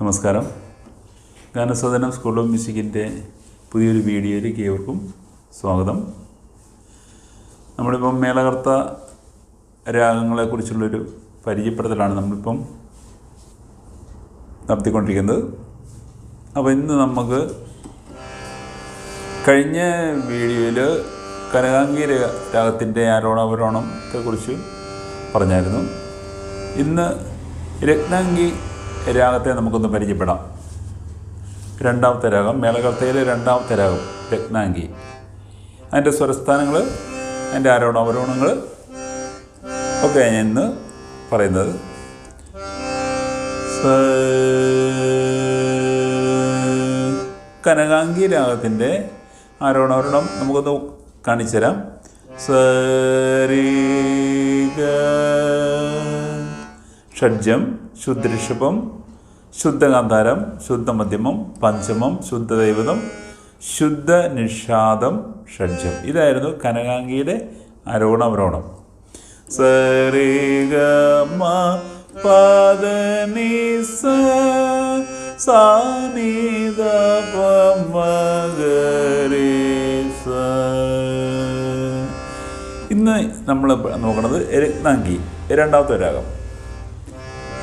നമസ്കാരം. ഗാനസദനം school of മ്യൂസിക്കിന്റെ പുതിയൊരു വീഡിയോയിലേക്ക് ഏവർക്കും സ്വാഗതം. നമ്മളിപ്പം മേളകർത്ത രാഗങ്ങളെക്കുറിച്ചുള്ളൊരു പരിചയപ്പെടുത്തലാണ് നമ്മളിപ്പം നടത്തിക്കൊണ്ടിരിക്കുന്നത്. അപ്പോൾ ഇന്ന് നമുക്ക് കഴിഞ്ഞ വീഡിയോയിൽ കനകാംഗി രാഗത്തിന്റെ ആരോണാവരോണത്തെക്കുറിച്ച് പറഞ്ഞായിരുന്നു. ഇന്ന് രത്നാംഗി രാഗത്തെ നമുക്കൊന്ന് പരിചയപ്പെടാം. രണ്ടാമത്തെ രാഗം മേളകർത്തയിലെ രണ്ടാമത്തെ രാഗം രത്നാംഗി അതിന്റെ സ്വരസ്ഥാനങ്ങൾ അതിന്റെ ആരോണാവരോണങ്ങൾ ഒക്കെ ഞാൻ ഇന്ന് പറയുന്നത് കനകാംഗി രാഗത്തിന്റെ ആരോണവരണം നമുക്കൊന്ന് കാണിച്ചു തരാം. സരി ഷഡ്ജം ശുദ്ധഋഷഭം ശുദ്ധകാന്താരം ശുദ്ധമധ്യമം പഞ്ചമം ശുദ്ധദൈവതം ശുദ്ധ നിഷാദം ഷഡ്ജം. ഇതായിരുന്നു കനകാംഗിയുടെ ആരോണവരോണം സരി ഗ മ പദ സ ഇന്ന് നമ്മൾ നോക്കണത് രത്നാംഗി രണ്ടാമത്തെ രാഗം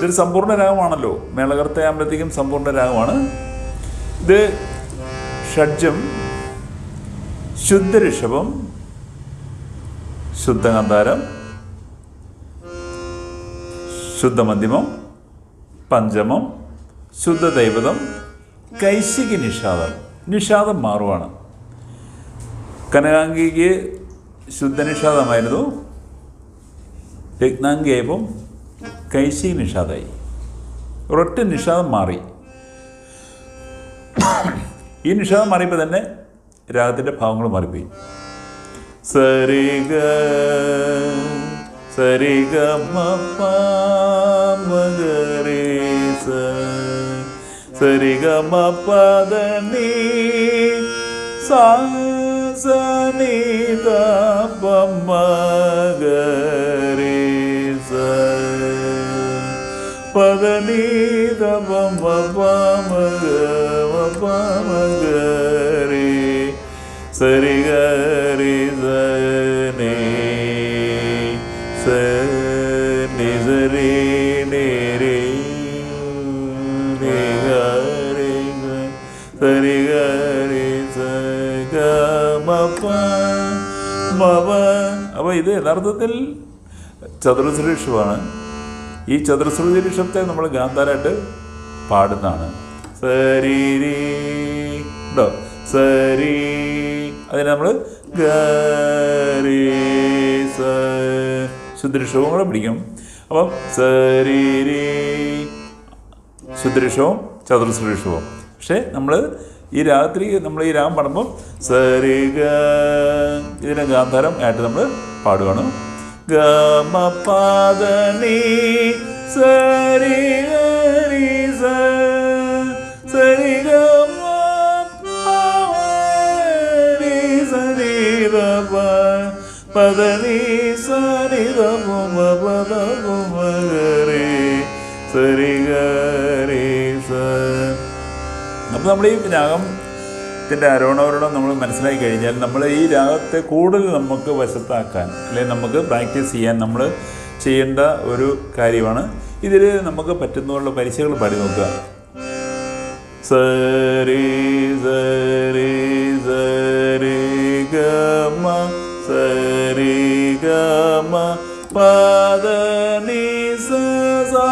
ഇതൊരു സമ്പൂർണ രാഗമാണല്ലോ. മേളകർത്തയാകുമ്പോഴത്തേക്കും സമ്പൂർണ രാഗമാണ്. ഇത് ഷഡ്ജം ശുദ്ധ ശുദ്ധഋഷഭം ശുദ്ധഗന്ധാരം ശുദ്ധമധ്യമം പഞ്ചമം ശുദ്ധദൈവതം കൈശിക നിഷാദം. നിഷാദം മാറുവാണ്. കനകാംഗിക്ക് ശുദ്ധനിഷാദമായിരുന്നു. രത്നാംഗിയായപ്പം കൈശികി നിഷാദായി. ഒരൊറ്റ നിഷാദം മാറി. ഈ നിഷാദം മാറിയപ്പോൾ തന്നെ രാഗത്തിന്റെ ഭാവങ്ങൾ മാറിപ്പോയി. സരിഗ സരിഗ സരിഗ മ പദ നീ സാ നീ ഗ മ പ മ പ അപ്പോൾ ഇത് യഥാർത്ഥത്തിൽ ചതുരശ്രീഷമാണ് ഈ ചതുരശ്രീഷത്തെ നമ്മൾ ഗാന്ധാരായിട്ട് പാടുന്നതാണ്. സരീരി ഉണ്ടോ സരി അതിന് നമ്മൾ ഗരി സ ശുദ്ധൃഷവും കൂടെ പിടിക്കും. അപ്പം സരീരി ശുദ്രിഷവും ചതുർശ്രീഷവും പക്ഷേ നമ്മൾ ഈ രാത്രി നമ്മൾ ഈ രാഗം പാടുമ്പോൾ സരി ഗ ഇതിനെ ഗാന്ധാരം ആയിട്ട് നമ്മൾ പാടുകയാണ് ഗമ പാദ നീ സ സരി നമ്മൾ ഈ രാഗത്തിന്റെ ആരോണവരോടം നമ്മൾ മനസ്സിലാക്കി കഴിഞ്ഞാൽ നമ്മൾ ഈ രാഗത്തെ കൂടുതൽ നമുക്ക് വശത്താക്കാൻ അല്ലെങ്കിൽ നമുക്ക് പ്രാക്ടീസ് ചെയ്യാൻ നമ്മൾ ചെയ്യേണ്ട ഒരു കാര്യമാണ്. ഇതിൽ നമുക്ക് പറ്റുന്നുള്ള പരീക്ഷകൾ പാടി നോക്കുക. സരി സരി സരി ഗമ സരി ഗമ പദ നി സ സാ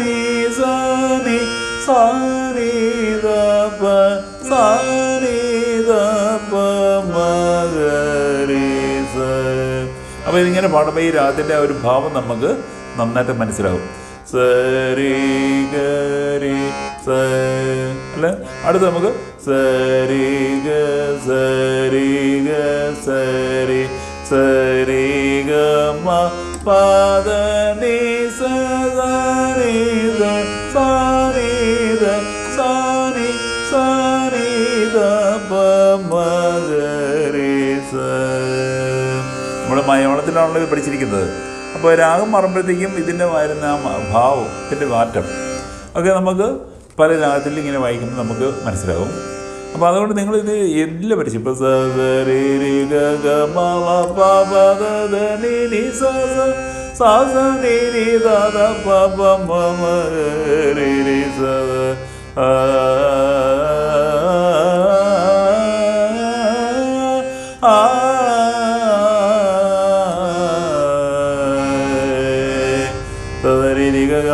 നി സ നി സാ നി ദ അപ്പോൾ ഇതിങ്ങനെ പാടുമ്പോൾ ഈ രാഗത്തിന്റെ ആ ഒരു ഭാവം നമുക്ക് നന്നായിട്ട് മനസ്സിലാവും. സരി ഗരി സ അല്ല? അടുത്ത് നമുക്ക് സരി ഗ സരി ഗ സരി സരി ഗ മ പദ നമ്മൾ മലയാളത്തിലാണല്ലോ ഇത് പഠിച്ചിരിക്കുന്നത്. അപ്പോൾ രാഗം മാറുമ്പോഴത്തേക്കും ഇതിന്റെ വരുന്ന ആ ഇതിന്റെ മാറ്റം ഒക്കെ നമുക്ക് പല രാഗത്തിൽ ഇങ്ങനെ വായിക്കുമ്പോൾ നമുക്ക് മനസ്സിലാകും. അപ്പോൾ അതുകൊണ്ട് നിങ്ങളിത് എല്ലാം പഠിച്ചു? ഇപ്പോൾ സ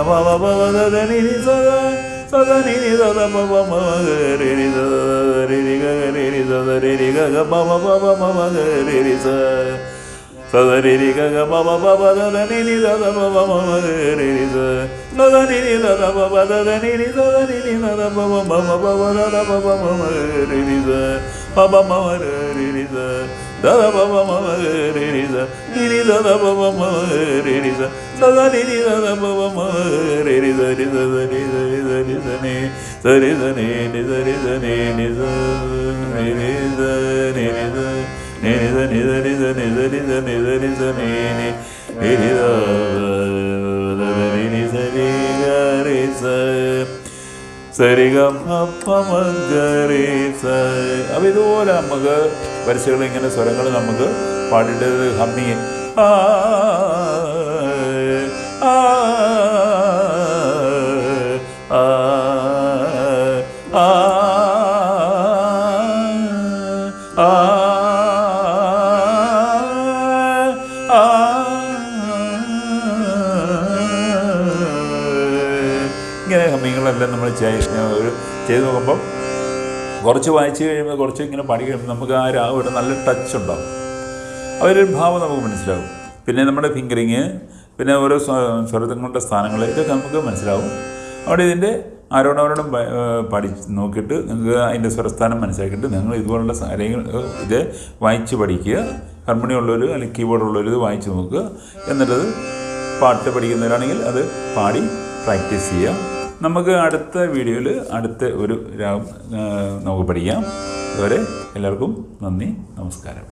bala bala da da ni ni sa da sa da ni ni da da ba ba ma ma ga re ni da da re ni ga ga re ni da da re ni ga ga ba ba ba ba ma ma ga re ni sa sa da re ni ga ga ba ba ba ba da da ni ni da da ba ba ma ma ga re ni sa da da ni ni da da ba ba da da ni ni da da ni ni da da ba ba ba ba ba da da ba ba ma ma ga re ni sa ba ba ma ma ga re ni sa പ മ മ ഗ രി രി സ the the പ പ മ മ ഗ രി രി സ നി നി ദ ദ പ പ മ മ ഗ രി രി സ സ ദ നി നി ദ ദ പ പ മ ഗ രി രി സ രി സ സ രി സ രി സ രി സ നി സ രി സ നി നി സ രി സ നി നി സ നി നി സ നി നി സ നി നി സ നി സ രി സ സരിഗ. ഇതുപോലെ നമുക്ക് വരിശകൾ ഇങ്ങനെ സ്വരങ്ങൾ നമുക്ക് പാടിയിട്ട് ഹമ്മിങ് ആ ആ ഒരു ചെയ്ത് നോക്കുമ്പം കുറച്ച് വായിച്ച് കഴിയുമ്പോൾ കുറച്ച് ഇങ്ങനെ പണി കഴിയുമ്പോൾ നമുക്ക് ആ രാവിലെ നല്ല ടച്ച് ഉണ്ടാവും. അവരൊരു ഭാവം നമുക്ക് മനസ്സിലാവും. പിന്നെ നമ്മുടെ ഫിംഗറിങ് പിന്നെ ഓരോ സ്വ- സ്വരങ്ങളുടെ സ്ഥാനങ്ങൾ ഇതൊക്കെ നമുക്ക് മനസ്സിലാവും. അവിടെ ഇതിന്റെ ആരോടവരോടും പഠി നോക്കിയിട്ട് നിങ്ങൾക്ക് അതിന്റെ സ്വരസ്ഥാനം മനസ്സിലാക്കിയിട്ട് നിങ്ങൾ ഇതുപോലുള്ള കാര്യങ്ങൾ ഇത് വായിച്ച് പഠിക്കുക. ഹാർമോണിയം ഉള്ളവർ അല്ലെങ്കിൽ കീബോർഡ് ഉള്ളവർ ഇത് വായിച്ച് നോക്കുക. എന്നിട്ടത് പാട്ട് പഠിക്കുന്നവരാണെങ്കിൽ അത് പാടി പ്രാക്ടീസ് ചെയ്യാം നമുക്ക് അടുത്ത വീഡിയോയിൽ അടുത്ത ഒരു നമുക്ക് പഠിക്കാം. അതുവരെ എല്ലാവർക്കും നന്ദി നമസ്കാരം.